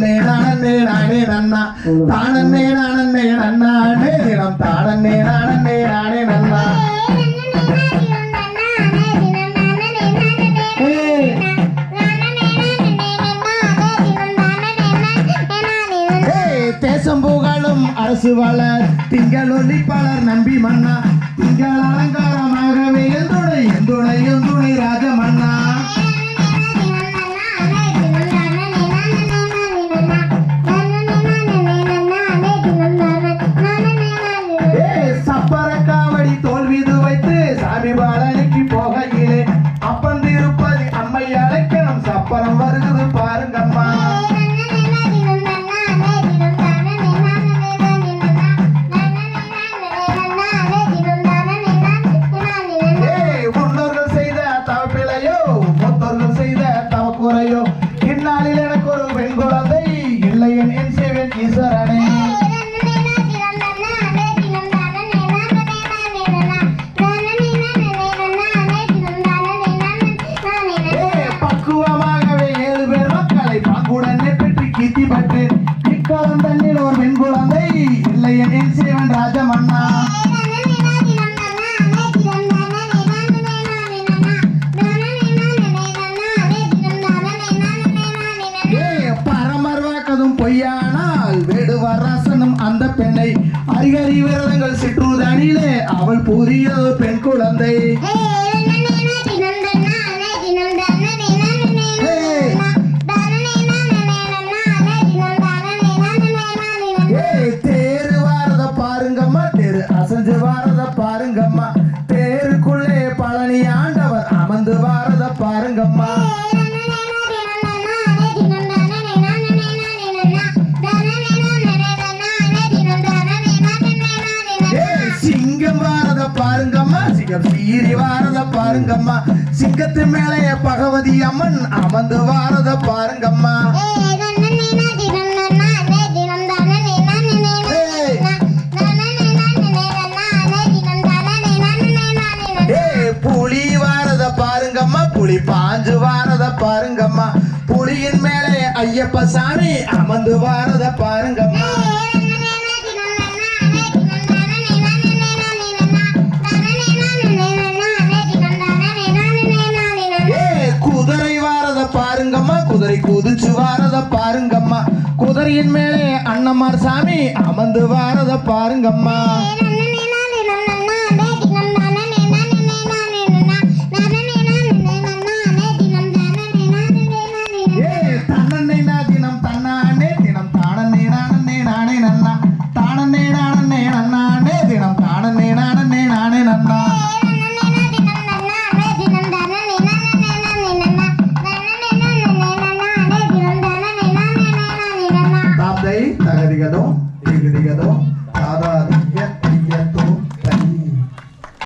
தானன்னே நானன்னே நானே நன்னா. தானன்னே நானன்னே நன்னானே தினம் தானன்னே நானன்னே நானே நன்னா. தேசம் புகழும் அரசு வளர் திங்கள் ஒளிப்பாளர் நம்பி மன்னா. திங்கள் அலங்காரமாகவே எந்துணை எந்துணை எந்துணை அழைக்கணும் இக்காலம் தண்ணில் ஒரு பெண் குழந்தை. இல்லை என் சேவன் ராஜ மன்னா பொய்யானால் வேடுவர் அந்த பெண்ணை. அரிகரி விரதங்கள் சிற்றுதனிலே அவள் புதிய பெண் குழந்தை. தேரு வாரத பாருங்கம்மா தேரு அசைஞ்சு வாரத பாருங்கம்மா. தேருக்குள்ளே பழனி ஆண்டவர் அமர்ந்து வாரத பாருங்கம்மா. ஏய், சிங்கம் வாரத பாருங்கம்மா சிங்கம் சீரி வாரத பாருங்கம்மா. சிங்கத்து மேலே பகவதி அம்மன் அமர்ந்து வாரத புலி பாஞ்சு வாரத பாருங்கம்மா. புலியின் மேலே ஐயப்ப சாமி அமர்ந்து வாரத பாருங்கம்மா. குதிரை வாரத பாருங்கம்மா. குதிரை குதிச்சு வாரத பாருங்கம்மா. குதிரையின் மேலே அண்ணம்மார் சாமி அமர்ந்து வாரத பாருங்கம்மா. తగది గదం దిగది గదం దాదా